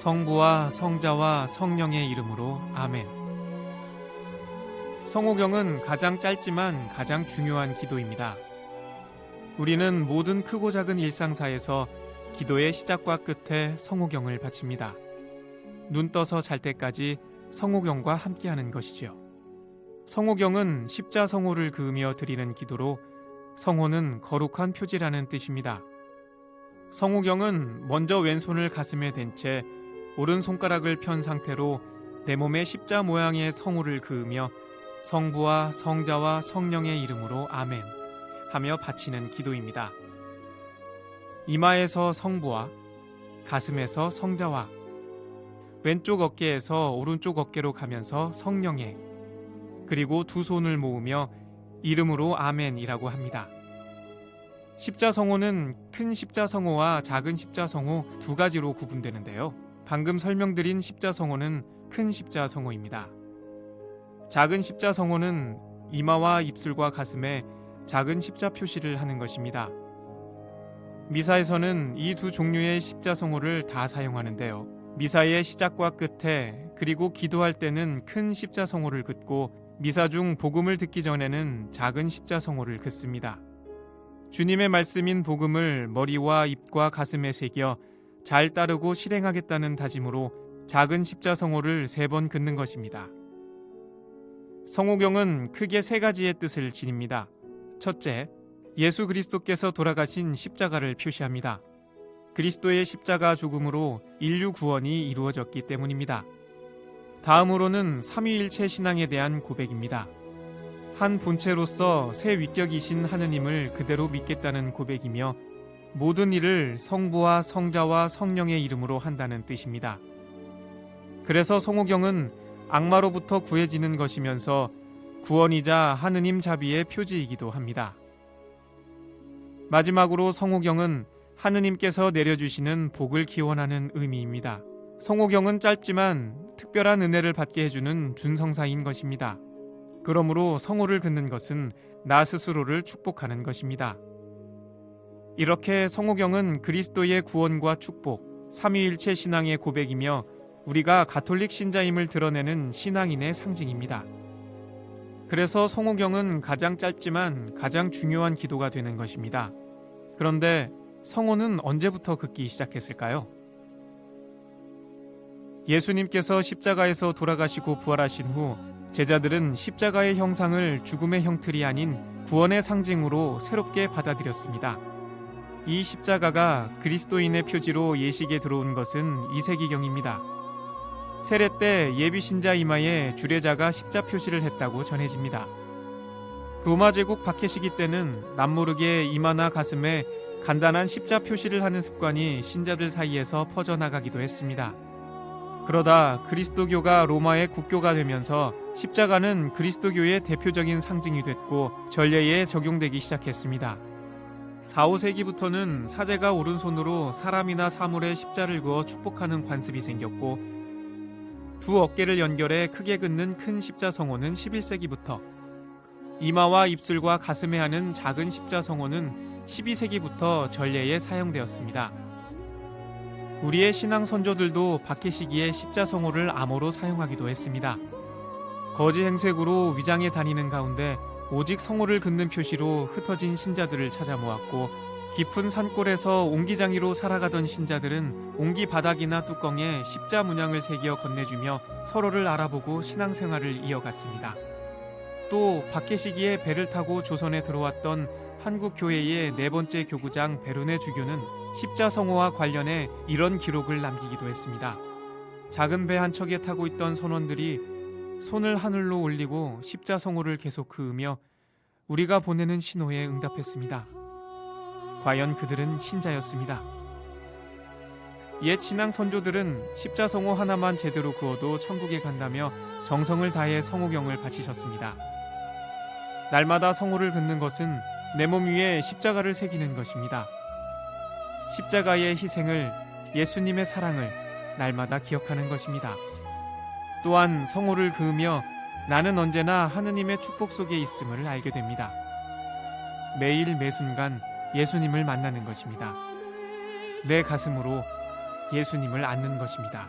성부와 성자와 성령의 이름으로 아멘. 성호경은 가장 짧지만 가장 중요한 기도입니다. 우리는 모든 크고 작은 일상사에서 기도의 시작과 끝에 성호경을 바칩니다. 눈 떠서 잘 때까지 성호경과 함께하는 것이지요. 성호경은 십자 성호를 그으며 드리는 기도로 성호는 거룩한 표지라는 뜻입니다. 성호경은 먼저 왼손을 가슴에 댄 채 오른손가락을 편 상태로 내 몸에 십자 모양의 성호를 그으며 성부와 성자와 성령의 이름으로 아멘 하며 바치는 기도입니다. 이마에서 성부와 가슴에서 성자와 왼쪽 어깨에서 오른쪽 어깨로 가면서 성령의 그리고 두 손을 모으며 이름으로 아멘이라고 합니다. 십자성호는 큰 십자성호와 작은 십자성호 두 가지로 구분되는데요. 방금 설명드린 십자성호는 큰 십자성호입니다. 작은 십자성호는 이마와 입술과 가슴에 작은 십자 표시를 하는 것입니다. 미사에서는 이 두 종류의 십자성호를 다 사용하는데요. 미사의 시작과 끝에 그리고 기도할 때는 큰 십자성호를 긋고 미사 중 복음을 듣기 전에는 작은 십자성호를 긋습니다. 주님의 말씀인 복음을 머리와 입과 가슴에 새겨 잘 따르고 실행하겠다는 다짐으로 작은 십자성호를 세 번 긋는 것입니다. 성호경은 크게 세 가지의 뜻을 지닙니다. 첫째, 예수 그리스도께서 돌아가신 십자가를 표시합니다. 그리스도의 십자가 죽음으로 인류 구원이 이루어졌기 때문입니다. 다음으로는 삼위일체 신앙에 대한 고백입니다. 한 본체로서 새 위격이신 하느님을 그대로 믿겠다는 고백이며 모든 일을 성부와 성자와 성령의 이름으로 한다는 뜻입니다. 그래서 성호경은 악마로부터 구해지는 것이면서 구원이자 하느님 자비의 표지이기도 합니다. 마지막으로 성호경은 하느님께서 내려주시는 복을 기원하는 의미입니다. 성호경은 짧지만 특별한 은혜를 받게 해주는 준성사인 것입니다. 그러므로 성호를 긋는 것은 나 스스로를 축복하는 것입니다. 이렇게 성호경은 그리스도의 구원과 축복, 삼위일체 신앙의 고백이며 우리가 가톨릭 신자임을 드러내는 신앙인의 상징입니다. 그래서 성호경은 가장 짧지만 가장 중요한 기도가 되는 것입니다. 그런데 성호는 언제부터 긋기 시작했을까요? 예수님께서 십자가에서 돌아가시고 부활하신 후 제자들은 십자가의 형상을 죽음의 형틀이 아닌 구원의 상징으로 새롭게 받아들였습니다. 이 십자가가 그리스도인의 표지로 예식에 들어온 것은 2세기경입니다. 세례 때 예비 신자 이마에 주례자가 십자 표시를 했다고 전해집니다. 로마 제국 박해 시기 때는 남모르게 이마나 가슴에 간단한 십자 표시를 하는 습관이 신자들 사이에서 퍼져나가기도 했습니다. 그러다 그리스도교가 로마의 국교가 되면서 십자가는 그리스도교의 대표적인 상징이 됐고 전례에 적용되기 시작했습니다. 4, 5세기부터는 사제가 오른손으로 사람이나 사물에 십자를 그어 축복하는 관습이 생겼고 두 어깨를 연결해 크게 긋는 큰 십자 성호는 11세기부터 이마와 입술과 가슴에 하는 작은 십자 성호는 12세기부터 전례에 사용되었습니다. 우리의 신앙 선조들도 박해 시기에 십자 성호를 암호로 사용하기도 했습니다. 거지 행색으로 위장에 다니는 가운데 오직 성호를 긋는 표시로 흩어진 신자들을 찾아 모았고 깊은 산골에서 옹기장이로 살아가던 신자들은 옹기 바닥이나 뚜껑에 십자 문양을 새겨 건네주며 서로를 알아보고 신앙생활을 이어갔습니다. 또 박해 시기에 배를 타고 조선에 들어왔던 한국 교회의 네 번째 교구장 베르네 주교는 십자 성호와 관련해 이런 기록을 남기기도 했습니다. 작은 배 한 척에 타고 있던 선원들이 손을 하늘로 올리고 십자성호를 계속 그으며 우리가 보내는 신호에 응답했습니다. 과연 그들은 신자였습니다. 옛 신앙 선조들은 십자성호 하나만 제대로 그어도 천국에 간다며 정성을 다해 성호경을 바치셨습니다. 날마다 성호를 긋는 것은 내 몸 위에 십자가를 새기는 것입니다. 십자가의 희생을 예수님의 사랑을 날마다 기억하는 것입니다. 또한 성호를 그으며 나는 언제나 하느님의 축복 속에 있음을 알게 됩니다. 매일 매순간 예수님을 만나는 것입니다. 내 가슴으로 예수님을 안는 것입니다.